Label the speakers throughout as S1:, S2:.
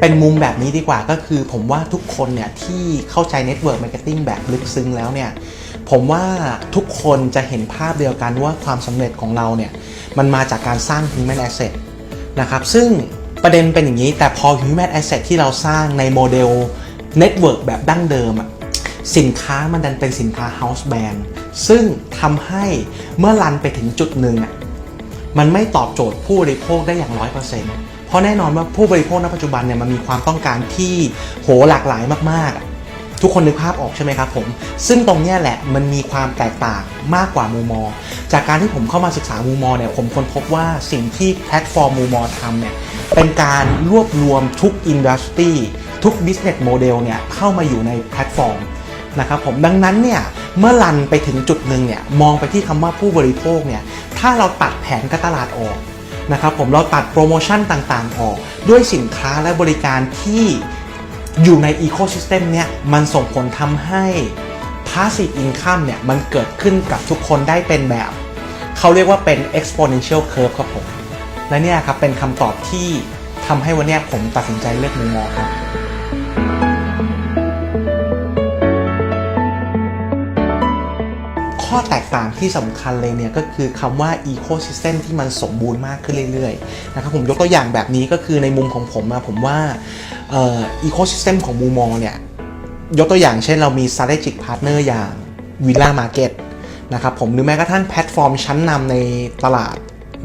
S1: เป็นมุมแบบนี้ดีกว่าก็คือผมว่าทุกคนเนี่ยที่เข้าใจ Network Marketing แบบลึกซึ้งแล้วเนี่ยผมว่าทุกคนจะเห็นภาพเดียวกันว่าความสำเร็จของเราเนี่ยมันมาจากการสร้าง Human Asset นะครับซึ่งประเด็นเป็นอย่างนี้ แต่พอ Human Asset ที่เราสร้างในโมเดล Network แบบดั้งเดิมอะสินค้ามันดันเป็นสินค้า House Brand ซึ่งทำให้เมื่อรันไปถึงจุดหนึ่งอะมันไม่ตอบโจทย์ผู้บริโภคได้อย่าง100%เพราะแน่นอนว่าผู้บริโภคณปัจจุบันเนี่ยมันมีความต้องการที่โหหลากหลายมากๆ ทุกคนนึกภาพออกใช่ไหมครับผม ซึ่งตรงนี้แหละมันมีความแตกต่างมากกว่ามูมอ จากการที่ผมเข้ามาศึกษามูมอเนี่ยผมค้นพบว่าสิ่งที่แพลตฟอร์มมูมอทำเนี่ยเป็นการรวบรวมทุกอินดัสทรีทุกบิสเนสโมเดลเนี่ยเข้ามาอยู่ในแพลตฟอร์มนะครับผมดังนั้นเนี่ยเมื่อรันไปถึงจุดหนึ่งเนี่ยมองไปที่คำว่าผู้บริโภคเนี่ยถ้าเราตัดแผนการตลาดออก นะครับผมเราตัดโปรโมชั่นต่างๆ ออก ด้วยสินค้าและบริการที่อยู่ในอีโคซิสเต็มเนี่ยมันส่งผลทำให้ passive income เนี่ยมันเกิดขึ้นกับทุกคนได้เป็นแบบ เขาเรียกว่าเป็น exponential curve ครับผม และเนี่ยครับเป็นคำตอบที่ทำให้วันนี้ผมตัดสินใจเลือกมุมมองครับ ข้อแตกต่างที่สำคัญเลยเนี่ยก็คือคำว่า Ecosystem ที่มันสมบูรณ์มากขึ้นเรื่อยๆนะครับผมยกตัวอย่างแบบนี้ก็คือในมุมของผมอะผมว่าเอ่อ Ecosystem ของมูมอเนี่ยยกตัวอย่างเช่นเรามี strategic partner อย่าง Villa Market นะครับผมหรือแม้กระทั่งแพลตฟอร์มชั้นนำในตลาด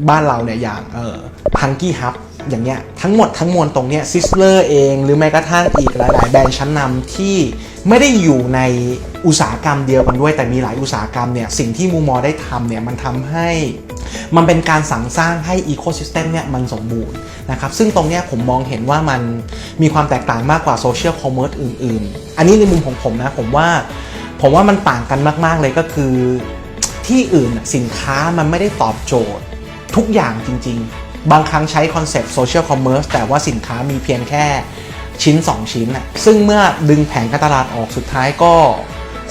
S1: บ้านเราเนี่ยอย่างเอ่อ Punky Hub อย่างเงี้ยทั้งหมดทั้งมวลตรงเนี้ยซิสเลอร์เอง หรือแม้กระทั่งอีกหลาย ๆ แบรนด์ชั้นนำที่ ไม่ได้อยู่ในอุตสาหกรรมเดียวกันด้วย แต่มีหลายอุตสาหกรรมเนี่ยสิ่งที่มูมอได้ทำเนี่ยมันทำให้มันเป็นการสั่งสร้างให้อีโค y ิสเต็มเนี่ยมันสมบูรณ์นะครับซึ่งตรงเนี้ยผมมองเห็นว่ามันมีความแตกต่างมากกว่าโซเชียลคอมเมอร์สอื่น ๆ อันนี้ในมุมของผมนะผมว่าผมว่ามันต่างกันมาก ๆ เลยก็คือ ที่อื่นสินค้ามันไม่ได้ตอบโจทย์ ทุกอย่างจริง ๆ บางครั้งใช้คอนเซปต์โซเชียลคอมเมอร์สแต่ว่าสินค้ามีเพียงแค่ ชิ้น 2 ชิ้นน่ะซึ่งเมื่อดึงแผงการตลาดออกสุดท้ายก็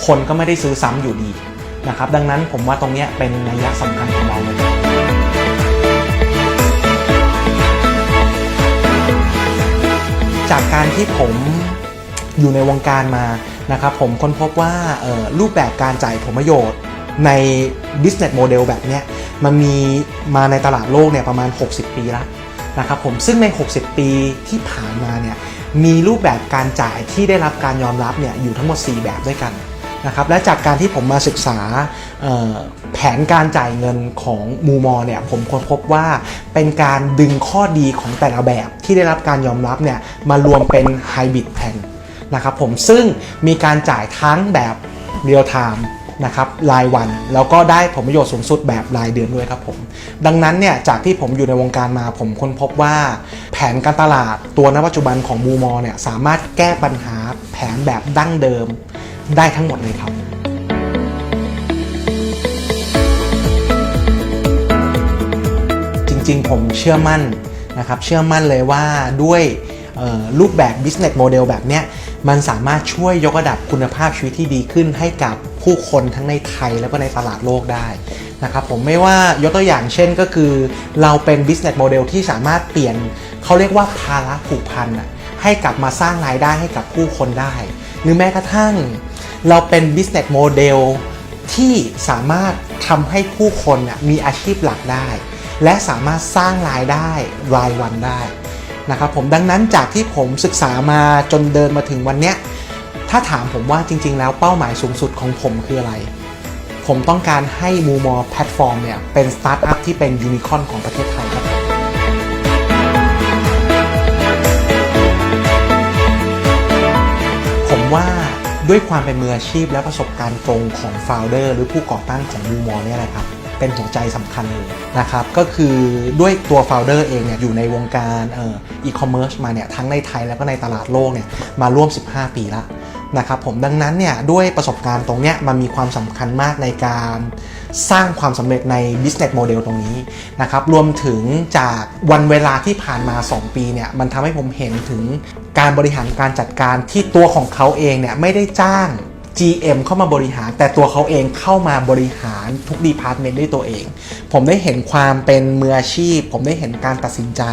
S1: คนก็ไม่ได้ซื้อซ้ำอยู่ดีนะครับดังนั้นผมว่าตรงนี้เป็นนัยยะสำคัญของเราเลยจากการที่ผมอยู่ในวงการมานะครับผมค้นพบว่าออรูปแบบการจ่ายผลประโยชน์ใน business model แบบนี้มันมีมาในตลาดโลกเนี่ยประมาณ 60 ปีแล้วนะครับผมซึ่งใน 60 ปีที่ผ่านมาเนี่ย มีรูปแบบการจ่ายที่ได้รับการยอมรับเนี่ยอยู่ทั้งหมด 4 แบบด้วยกันนะครับและจากการที่ผมมาศึกษาแผนการจ่ายเงินของมูมอเนี่ยผมค้นพบว่าเป็นการดึงข้อดีของแต่ละแบบที่ได้รับการยอมรับเนี่ยมารวมเป็นไฮบริดแพนนะครับผมซึ่งมีการจ่ายทั้งแบบเรียลไทม์ นะครับรายวัน แล้วก็ได้ผลประโยชน์สูงสุดแบบรายเดือนด้วยครับผมดังนั้นเนี่ยจากที่ผมอยู่ในวงการมาผมค้นพบว่าแผนการตลาดตัวณปัจจุบันของมูมอเนี่ยสามารถแก้ปัญหาแผนแบบดั้งเดิมได้ทั้งหมดเลยครับจริงๆ ผมเชื่อมั่นนะครับเชื่อมั่นเลยว่าด้วยรูปแบบ business model แบบเนี้ยมันสามารถช่วยยกระดับคุณภาพชีวิตที่ดีขึ้นให้กับ ผู้คนทั้งในไทยแล้วก็ในตลาดโลกได้นะครับผมไม่ว่ายกตัวอย่างเช่นก็คือ เราเป็น business model ที่สามารถเปลี่ยนเขาเรียกว่าภาระผูกพันอะให้กลับมาสร้างรายได้ให้กับผู้คนได้ หรือแม้กระทั่ง เราเป็น business model ที่สามารถทำให้ผู้คนน่ะมีอาชีพหลักได้ และสามารถสร้างรายได้รายวันได้นะครับผมดังนั้นจากที่ผมศึกษามาจนเดินมาถึงวันเนี้ย ถ้าถามผมว่าจริง ๆ แล้วเป้าหมายสูงสุดของผมคืออะไร ผมต้องการให้มูมอแพลตฟอร์มเนี่ยเป็นสตาร์ทอัพที่เป็นยูนิคอนของประเทศไทยครับผมว่าด้วยความเป็นมืออาชีพและประสบการณ์ตรงของ f o u เดอร์หรือผู้ก่อตั้งของมูมอเนี่ยแหละครับเป็นหัวใจสำคัญเลยนะครับ ก็คือด้วยตัว f o u เดอร์เองเนี่ยอยู่ในวงการอ่อีคอมเมิร์ซมาเนี่ยทั้งในไทยแล้วก็ในตลาดโลกเนี่ยมาร่วม 15 ปีแล้ว นะครับผมดังนั้นเนี่ยด้วยประสบการณ์ตรงเนี้ยมันมีความสำคัญมากในการสร้างความสำเร็จใน business model ตรงนี้นะครับรวมถึงจากวันเวลาที่ผ่านมา 2 ปีเนี่ยมันทำให้ผมเห็นถึงการบริหารการจัดการที่ตัวของเขาเองเนี่ยไม่ได้จ้าง GM เข้ามาบริหาร แต่ตัวเขาเองเข้ามาบริหารทุกดีพาร์ตเมนต์ด้วยตัวเอง ผมได้เห็นความเป็นมืออาชีพ ผมได้เห็นการตัดสินใจ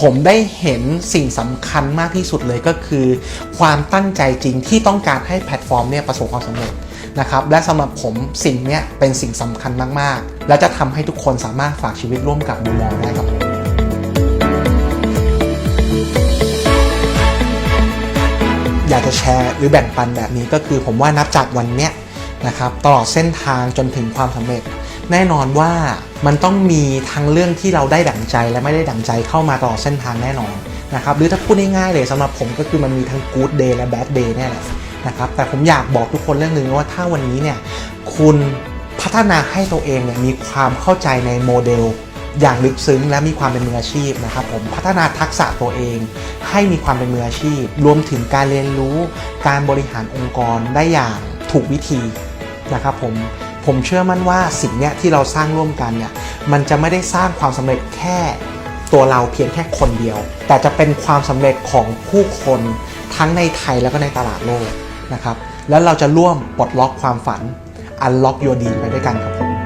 S1: ผมได้เห็นสิ่งสำคัญมากที่สุดเลยก็คือ ความตั้งใจจริงที่ต้องการให้แพลตฟอร์มเนี่ยประสบความสำเร็จนะครับและสำหรับผมสิ่งเนี้ยเป็นสิ่งสำคัญมาก ๆ และจะทำให้ทุกคนสามารถฝากชีวิตร่วมกับบูมองได้ครับผม อยากจะแชร์หรือแบ่งปันแบบนี้ก็คือผมว่านับจากวันเนี้ยนะครับตลอดเส้นทางจนถึงความสำเร็จ แน่นอนว่ามันต้องมีทั้งเรื่องที่เราได้ดั่งใจและไม่ได้ดั่งใจเข้ามาตลอดเส้นทางแน่นอนนะครับหรือถ้าพูดง่ายๆเลยสำหรับผมก็คือมันมีทั้ง good day และ bad day แน่แหละนะครับแต่ผมอยากบอกทุกคนเรื่องหนึ่งว่าถ้าวันนี้เนี่ยคุณพัฒนาให้ตัวเองเนี่ยมีความเข้าใจในโมเดล อย่างลึกซึ้งและมีความเป็นมืออาชีพนะครับผมพัฒนาทักษะตัวเอง ให้มีความเป็นมืออาชีพ รวมถึงการเรียนรู้การบริหารองค์กรได้อย่างถูกวิธีนะครับผมผมเชื่อมั่นว่าสิ่งเนี้ยที่เราสร้างร่วมกันเนี่ยมันจะไม่ได้สร้างความสำเร็จแค่ตัวเราเพียงแค่คนเดียว แต่จะเป็นความสำเร็จของผู้คนทั้งในไทยแล้วก็ในตลาดโลกนะครับแล้วเราจะร่วมปลดล็อกความฝัน unlock your dream ไปด้วยกันครับผม